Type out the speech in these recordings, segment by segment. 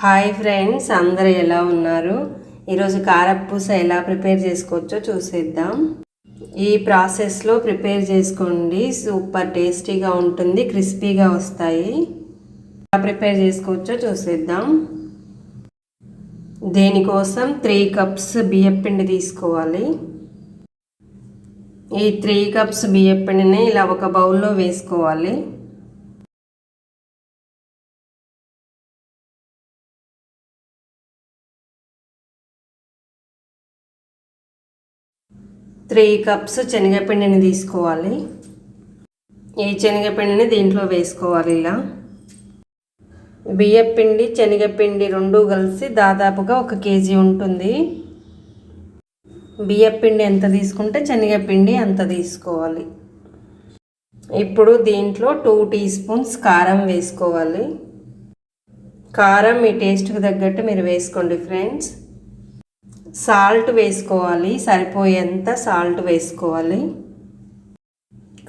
Hi friends అందరు ఎలా ఉన్నారు? ఈరోజు కారపూస ఎలా ప్రిపేర్ చేసుకోవచ్చో చూసేద్దాం. ఈ ప్రాసెస్లో ప్రిపేర్ చేసుకోండి. సూపర్ టేస్టీగా ఉంటుంది క్రిస్పీగా వస్తాయి. ఎలా ప్రిపేర్ చేసుకోవచ్చో చూసేద్దాం. దేనికోసం త్రీ కప్స్ బియ్యపిండి తీసుకోవాలి. ఈ త్రీ కప్స్ బియ్యపిండిని ఇలా ఒక బౌల్లో వేసుకోవాలి. త్రీ కప్స్ శనగపిండిని తీసుకోవాలి. ఈ శనగపిండిని దీంట్లో వేసుకోవాలి ఇలా. బియ్యపిండి శనగపిండి రెండు కలిసి దాదాపుగా ఒక కేజీ ఉంటుంది. బియ్యపిండి ఎంత తీసుకుంటే శనగపిండి అంత తీసుకోవాలి. ఇప్పుడు దీంట్లో టూ టీ స్పూన్స్ కారం వేసుకోవాలి. కారం మీ టేస్ట్కి తగ్గట్టు మీరు వేసుకోండి ఫ్రెండ్స్. సాల్ట్ వేసుకోవాలి సరిపోయేంత సాల్ట్ వేసుకోవాలి.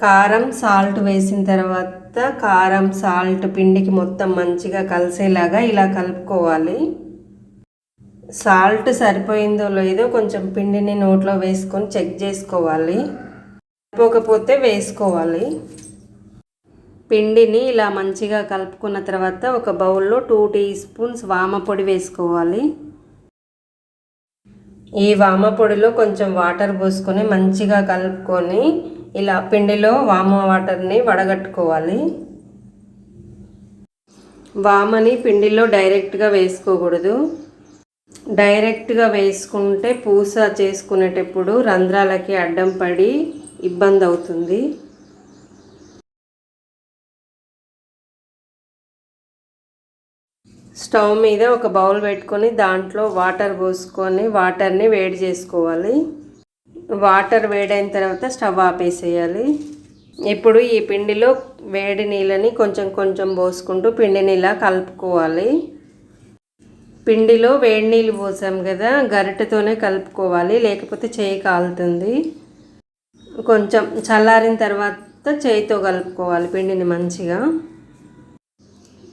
కారం సాల్ట్ వేసిన తర్వాత కారం సాల్ట్ పిండికి మొత్తం మంచిగా కలిసేలాగా ఇలా కలుపుకోవాలి. సాల్ట్ సరిపోయిందో లేదో కొంచెం పిండిని నోట్లో వేసుకొని చెక్ చేసుకోవాలి. సరిపోకపోతే వేసుకోవాలి. పిండిని ఇలా మంచిగా కలుపుకున్న తర్వాత ఒక బౌల్లో టూ టీ స్పూన్స్ వామ పొడి వేసుకోవాలి. ఈ వామ పొడిలో కొంచెం వాటర్ పోసుకొని మంచిగా కలుపుకొని ఇలా పిండిలో వామ వాటర్ని వడగట్టుకోవాలి. వామని పిండిలో డైరెక్ట్గా వేసుకోకూడదు. డైరెక్ట్గా వేసుకుంటే పూస చేసుకునేటప్పుడు రంధ్రాలకి అడ్డం పడి ఇబ్బంది అవుతుంది. స్టవ్ మీద ఒక బౌల్ పెట్టుకొని దాంట్లో వాటర్ పోసుకొని వాటర్ని వేడి చేసుకోవాలి. వాటర్ వేడైన తర్వాత స్టవ్ ఆపేసేయాలి. ఇప్పుడు ఈ పిండిలో వేడి నీళ్ళని కొంచెం కొంచెం పోసుకుంటూ పిండిని ఇలా కలుపుకోవాలి. పిండిలో వేడి నీళ్ళు పోసాం కదా గరిటెతోనే కలుపుకోవాలి లేకపోతే చేయి కాలుతుంది. కొంచెం చల్లారిన తర్వాత చేయితో కలుపుకోవాలి పిండిని మంచిగా.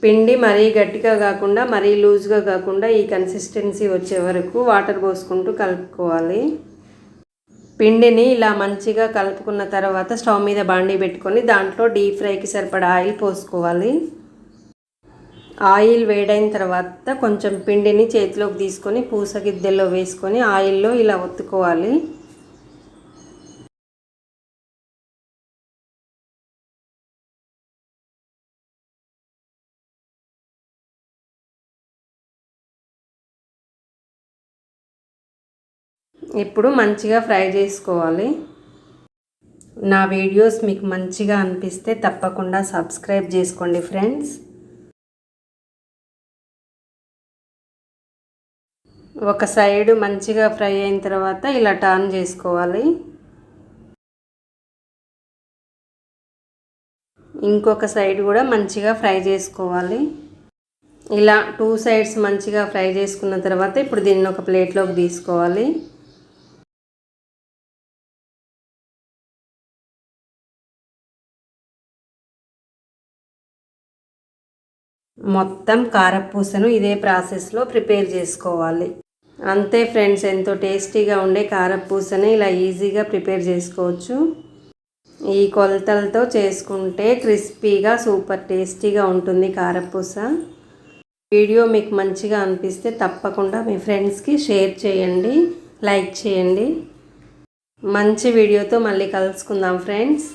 పిండి మరీ గట్టిగా కాకుండా మరీ లూజ్గా కాకుండా ఈ కన్సిస్టెన్సీ వచ్చే వరకు వాటర్ పోసుకుంటూ కలుపుకోవాలి. పిండిని ఇలా మంచిగా కలుపుకున్న తర్వాత స్టవ్ మీద బాండీ పెట్టుకొని దాంట్లో డీప్ ఫ్రైకి సరిపడా ఆయిల్ పోసుకోవాలి. ఆయిల్ వేడైన తర్వాత కొంచెం పిండిని చేతిలోకి తీసుకొని పూస గిద్దెల్లో వేసుకొని ఆయిల్లో ఇలా ఒత్తుకోవాలి. ఇప్పుడు మంచిగా ఫ్రై చేసుకోవాలి. నా వీడియోస్ మీకు మంచిగా అనిపిస్తే తప్పకుండా సబ్స్క్రైబ్ చేసుకోండి ఫ్రెండ్స్. ఒక సైడ్ మంచిగా ఫ్రై అయిన తర్వాత ఇలా టర్న్ చేసుకోవాలి. ఇంకొక సైడ్ కూడా మంచిగా ఫ్రై చేసుకోవాలి. ఇలా టూ సైడ్స్ మంచిగా ఫ్రై చేసుకున్న తర్వాత ఇప్పుడు దీన్ని ఒక ప్లేట్లోకి తీసుకోవాలి. మొత్తం కారపూసను ఇదే ప్రాసెస్లో ప్రిపేర్ చేసుకోవాలి. అంతే ఫ్రెండ్స్ ఎంతో టేస్టీగా ఉండే కారపూసని ఇలా ఈజీగా ప్రిపేర్ చేసుకోవచ్చు. ఈ కొలతలతో చేసుకుంటే క్రిస్పీగా సూపర్ టేస్టీగా ఉంటుంది కారపూస. వీడియో మీకు మంచిగా అనిపిస్తే తప్పకుండా మీ ఫ్రెండ్స్కి షేర్ చేయండి లైక్ చేయండి. మంచి వీడియోతో మళ్ళీ కలుసుకుందాం ఫ్రెండ్స్.